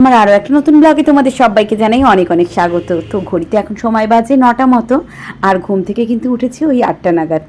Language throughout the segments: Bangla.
আমার আরও একটা নতুন ব্লগে তোমাদের সবাইকে জানাই অনেক অনেক স্বাগত। তো ঘড়িতে এখন সময় বাজে নটা মতো, আর ঘুম থেকে কিন্তু উঠেছি ওই আটটা নাগাদ।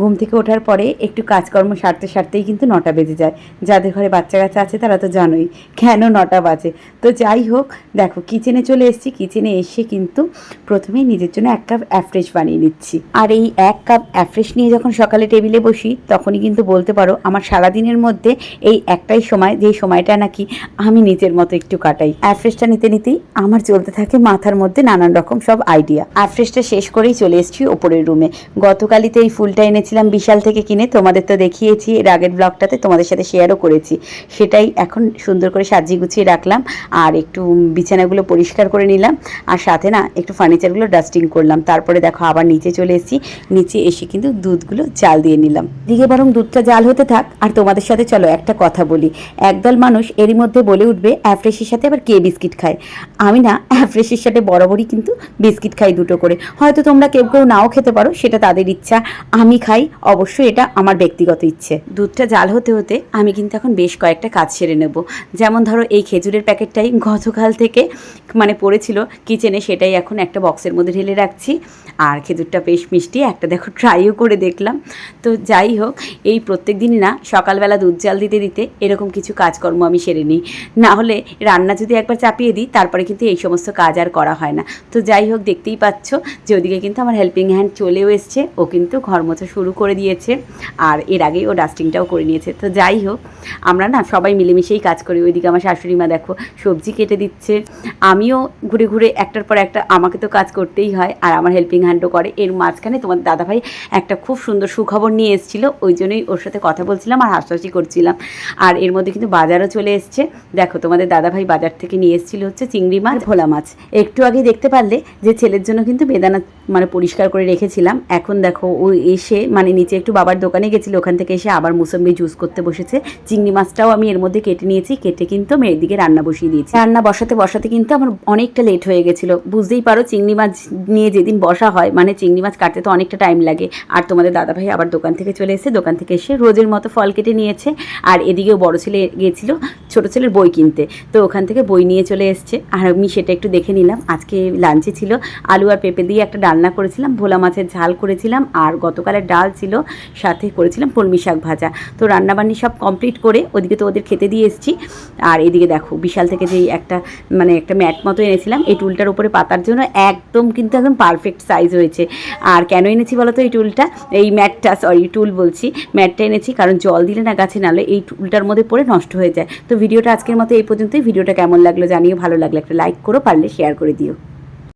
ঘুম থেকে ওঠার পরে একটু কাজকর্ম সারতে সারতেই কিন্তু নটা বেজে যায়। যাদের ঘরে বাচ্চা কাচ্চা আছে তারা তো জানোই কেন নটা বাজে। তো যাই হোক, দেখো কিচেনে চলে এসেছি। কিচেনে এসে কিন্তু প্রথমেই নিজের জন্য এক কাপ অ্যাফ্রেশ বানিয়ে নিচ্ছি। আর এই এক কাপ অ্যাফ্রেশ নিয়ে যখন সকালে টেবিলে বসি, তখনই কিন্তু বলতে পারো আমার সারাদিনের মধ্যে এই একটাই সময় যেই সময়টা নাকি আমি নিজের মতো একটু কাটাই। অ্যাফ্রেশটা নিতে নিতেই আমার চলতে থাকে মাথার মধ্যে নানান রকম সব আইডিয়া অ্যাফ্রেশটা শেষ করেই চলে এসেছি ওপরের রুমে গতকালই তো এই ফুলটা এনেছিলাম বিশাল থেকে কিনে তোমাদের তো দেখিয়েছি, এর আগের ব্লগটাতে তোমাদের সাথে শেয়ারও করেছি। সেটাই এখন সুন্দর করে সাজিয়ে গুছিয়ে রাখলাম আর একটু বিছানাগুলো পরিষ্কার করে নিলাম আর সাথে না একটু ফার্নিচারগুলো ডাস্টিং করলাম। তারপরে দেখো আবার নিচে চলে এসেছি, নিচে এসে কিন্তু দুধগুলো জাল দিয়ে নিলাম। দিকে বরং দুধটা জাল হতে থাক আর তোমাদের সাথে চলো একটা কথা বলি। একদল মানুষ এরই মধ্যে বলে উঠবে অ্যাফ্রেশের সাথে আবার কে বিস্কিট খায়? আমি না অ্যাফ্রেশের সাথে বরাবরই কিন্তু বিস্কিট খাই দুটো করে। হয়তো তোমরা কেউ কেউ নাও খেতে পারো, সেটা তাদের ইচ্ছা। আমি খাই অবশ্যই এটা আমার ব্যক্তিগত ইচ্ছে। দুধটা জাল হতে হতে আমি কিন্তু এখন বেশ কয়েকটা কাজ সেরে নেব। যেমন ধরো এই খেজুরের প্যাকেটটাই গতকাল থেকে মানে পড়েছিল কিচেনে সেটাই এখন একটা বক্সের মধ্যে ঢেলে রাখছি। আর খেজুরটা বেশ মিষ্টি, একটা দেখো ট্রাইও করে দেখলাম। তো যাই হোক, এই প্রত্যেক দিনই না সকালবেলা দুধ জাল দিতে দিতে এরকম কিছু কাজকর্ম আমি সেরে নিই। না হলে রান্না যদি একবার চাপিয়ে দিই, তারপরে কিন্তু এই সমস্ত কাজ আর করা হয় না। তো যাই হোক, দেখতেই পাচ্ছ যে ওদিকে কিন্তু আমার হেল্পিং হ্যান্ড চলেও এসছে। ও কিন্তু ঘর মোছা শুরু করে দিয়েছে আর এর আগেই ও ডাস্টিংটাও করে নিয়েছে। তো যাই হোক, আমরা না সবাই মিলেমিশেই কাজ করি। ওইদিকে আমার শাশুড়ি মা দেখো, সবজি কেটে দিচ্ছে। আমিও ঘুরে ঘুরে একটার পর একটা আমাকে তো কাজ করতেই হয় আর আমার হেল্পিং হ্যান্ডও করে। এর মাঝখানে তোমার দাদাভাই একটা খুব সুন্দর সুখবর নিয়ে এসেছিল, ওই জন্যই ওর সাথে কথা বলছিলাম আর হাসাহাসি করছিলাম। আর এর মধ্যে কিন্তু বাজারও চলে এসছে। দেখো, তোমাদের দাদাভাই বাজার থেকে নিয়ে এসেছিল হচ্ছে চিংড়ি মাছ ভোলা মাছ। একটু আগে দেখতে পারলে যে ছেলের জন্য কিন্তু বেদানা মানে পরিষ্কার করে রেখেছিলাম। এখন দেখো ও এসে মানে নিচে একটু বাবার দোকানে গেছিল, ওখান থেকে এসে আবার মুসম্বি জুস করতে বসেছে। চিংড়ি মাছটাও আমি এর মধ্যে কেটে নিয়েছি, কেটে কিন্তু আমি এদিকে রান্না বসিয়ে দিয়েছি। রান্না বসাতে বসাতে কিন্তু আমার অনেকটা লেট হয়ে গেছিল। বুঝতেই পারো, চিংড়ি মাছ নিয়ে যেদিন বসা হয় মানে চিংড়ি মাছ কাটতে তো অনেকটা টাইম লাগে। আর তোমাদের দাদাভাই আবার দোকান থেকে চলে এসে দোকান থেকে এসে রোজের মতো ফল কেটে নিয়েছে। আর এদিকেও বড় ছেলে গিয়েছিল ছোট ছেলের বই কিনতে। তো ওখান থেকে বই নিয়ে চলে এসছে। আর আমি সেটা একটু দেখে নিলাম। আজকে লাঞ্চে ছিল আলু আর পেঁপে দিয়ে একটা ডালনা করেছিলাম, ভোলা মাছের ঝাল করেছিলাম। আর গতকালের ডাল ছিল, সাথে করেছিলাম কলমি শাক ভাজা। তো রান্নাবান্নি সব কমপ্লিট করে ওদিকে তো ওদের খেতে দিয়ে এসেছি। আর এদিকে দেখো, বিশাল থেকে যেই একটা মানে একটা ম্যাট মতো এনেছিলাম, এই টুলটার উপরে পাতার জন্য একদম কিন্তু একদম পারফেক্ট সাইজ হয়েছে আর কেন এনেছি বলো তো এই টুলটা? এই ম্যাটটা সরি টুল বলছি। ম্যাটটা এনেছি কারণ জল দিলে না গাছে নালে এই টুলটার মধ্যে পড়ে নষ্ট হয়ে যায়। তো ভিডিওটা আজকের মতো এই পর্যন্তই। ভিডিওটা কেমন লাগল জানিও, ভালো লাগল একটা লাইক করো, পারলে শেয়ার করে দিও।